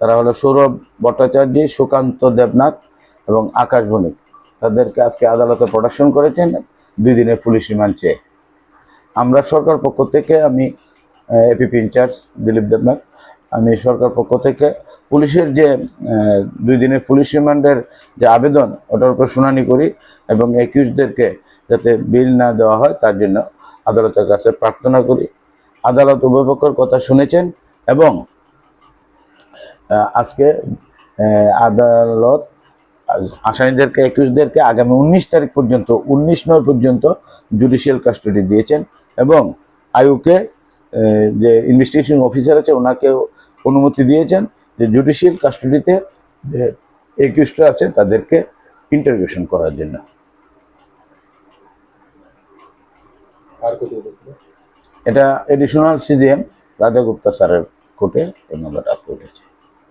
তারা হলো সৌরভ ভট্টাচার্য, সুকান্ত দেবনাথ এবং আকাশ বণিক। তাদেরকে আজকে আদালতে প্রোডাকশন করেছেন দুই দিনের পুলিশ রিমান্ড চেয়ে। আমরা সরকার পক্ষ থেকে আমি এপিপি ইনচার্জ দিলীপ দেবনাথ, আমি সরকার পক্ষ থেকে পুলিশের যে দুই দিনের পুলিশ রিমান্ডের যে আবেদন, ওটার উপর শুনানি করি এবং একিউজদেরকে যাতে বিল না দেওয়া হয়, তার জন্য আদালতের কাছে প্রার্থনা করি। আদালত উভয় পক্ষের কথা শুনেছেন এবং আজকে আদালত আসামিদেরকে একুশদেরকে আগামী উনিশ তারিখ পর্যন্ত উনিশ নয় পর্যন্ত জুডিশিয়াল কাস্টডি দিয়েছেন এবং আয়ুকে যে ইনভেস্টিগেশন অফিসার আছে ওনাকে অনুমতি দিয়েছেন যে জুডিশিয়াল কাস্টডিতে যে একুশটা আছে তাদেরকে ইন্টারভিউশন করার জন্য। এটা এডিশনাল সিজিএম রাধা গুপ্তা স্যারের কোর্টে এই মামলাটা আজকে উঠেছে